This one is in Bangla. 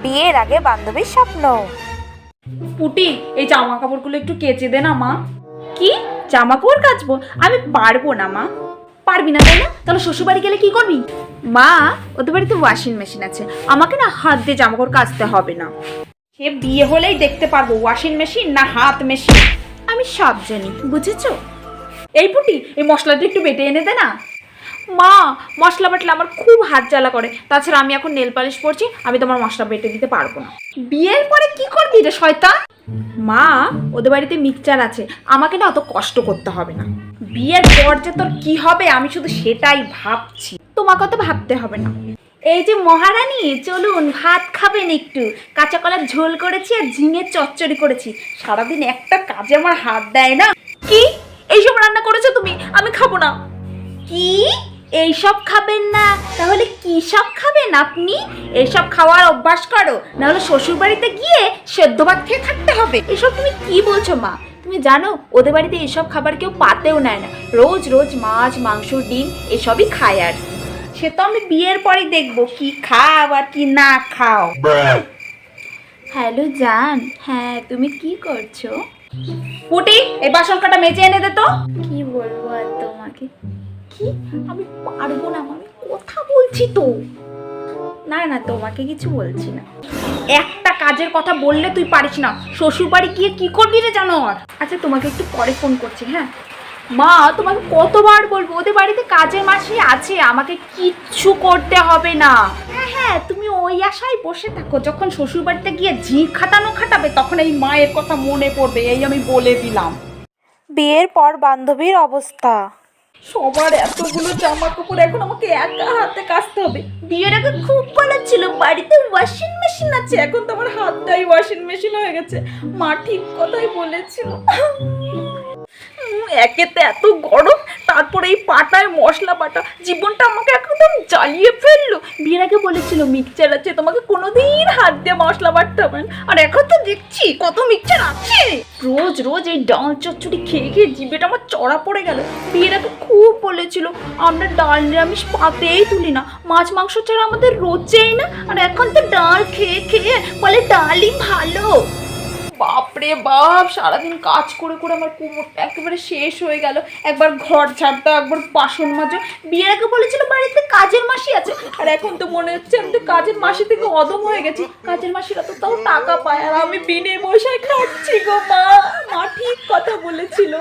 বিয়ের আগে বান্ধবীর স্বপ্ন। পুটি এই জামা কাপড়গুলো একটু কেচে দে না মা। কি? জামা কাপড় কাচবো? আমি পারব না মা। পারবি না তাই না? তাহলে শ্বশুরবাড়ি গেলে কি করবি? মা ওদের বাড়িতে ওয়াশিং মেশিন আছে। আমাকে না হাত দিয়ে জামা কাপড় কাচতে হবে না। সে বিয়ে হলেই দেখতে পারব ওয়াশিং মেশিন না হাত মেশিন আমি সব জানি বুঝেছ? এই পুটি এই মশলাটা একটু বেটে এনে দে না। মা, মশলা বাটলে আমার খুব হাত জ্বালা করে। তাছাড়া আমি এখন নেল পালিশ পরছি, আমি তোমার মশলা বেটে দিতে পারব না। বিয়ের পরে কি করবি রে শয়তান? মা, ওদের বাড়িতে মিক্সচার আছে, আমাকে না অত কষ্ট করতে হবে না। বিয়ের পর যে তোর কি হবে, আমি শুধু সেটাই ভাবছি। তোমাকে তো ভাবতে হবে না। এই যে মহারানী, চলুন, ভাত খাবেন একটু। কাঁচা কলার ঝোল করেছি আর ঝিঙের চচ্চড়ি করেছি। সারাদিন একটা কাজে আমার হাত দেয় না। কি? এইসব রান্না করেছ তুমি? আমি খাব না। কি? এইসব খাবেন না। তাহলে কি সব খাবেন আপনি? এইসব খাওয়ার অভ্যাস করো নাহলে শ্বশুর বাড়িতে গিয়ে সেদ্ধ ভাত খেয়ে থাকতে হবে। এসব তুমি কি বলছো মা? তুমি জানো ওদের বাড়িতে এসব খাবার কেউ পাতেও নেয় না। রোজ রোজ মাছ মাংস ডিম এসবই খায় আর কি। সে তো আমি বিয়ের পরেই দেখব কি খাও আর কি না খাও। হ্যালো জান হ্যাঁ তুমি কি করছ? পুটি এই বাসন কাটা মেজে এনে দে তো। কি বলব আর তোমাকে? কি আমি পারব না, আমি কথা বলছি তো। না না, তোমাকে কিছু বলছি না। একটা কাজের কথা বললে তুই পারিস না। শ্বশুর বাড়ি গিয়ে কি করবি রে জানো আর আচ্ছা তোমাকে একটু পরে ফোন করছি হ্যাঁ? মা, তোমাকে কতবার বলব, ওদের বাড়িতে কাজের মাসি আছে, আমাকে কিচ্ছু করতে হবে না। হ্যাঁ হ্যাঁ তুমি ওই আশায় বসে থাকো। যখন শ্বশুর বাড়িতে গিয়ে ঝি খাটানো খাটাবে, তখন এই মায়ের কথা মনে পড়বে, এই আমি বলে দিলাম। বিয়ের পর বান্ধবীর অবস্থা। সবার এতগুলো জামা কাপড় এখন আমাকে একা হাতে কাচতে হবে। বিয়ের আগে খুব ভালো ছিল, বাড়িতে ওয়াশিং মেশিন আছে, এখন তো আমার হাতটাই ওয়াশিং মেশিন হয়ে গেছে। মা ঠিক কথাই বলেছিল। একে তো এত গরম তারপরে এই পাটায় মশলা বাটা জীবনটা আমাকে একদম জ্বালিয়ে ফেলল। বিয়ের আগে বলেছিল, মিক্সচার আছে, তোমাকে কোনোদিন হাত দিয়ে মশলা বাটতে হবে আর এখন তো দেখছি কত মিক্সচার আছে! রোজ রোজ এই ডাল চচ্চড়ি খেয়ে খেয়ে জিভেটা আমার চড়া পড়ে গেল। বিয়ের আগে খুব বলেছিল, আমরা ডাল নিরামিষ পাতেই তুলি না। মাছ মাংস ছাড়া আমাদের রোজেই না। আর এখন তো ডাল খেয়ে খেয়ে বলে ডালই ভালো। বাপরে বাপ, সারাদিন কাজ করে করে আমার কোমরটা একেবারে শেষ হয়ে গেল। একবার ঘর ছাড়তো একবার বাসন মাজো। বিয়ের আগে বলেছিল বাড়িতে কাজের মাসি আছে। আর এখন তো মনে হচ্ছে আমি তো কাজের মাসি থেকে অদম হয়ে গেছি। কাজের মাসিরা তো তাও টাকা পায়। আর আমি বিনে পয়সায় খাচ্ছি গো মা। মা ঠিক কথা বলেছিল।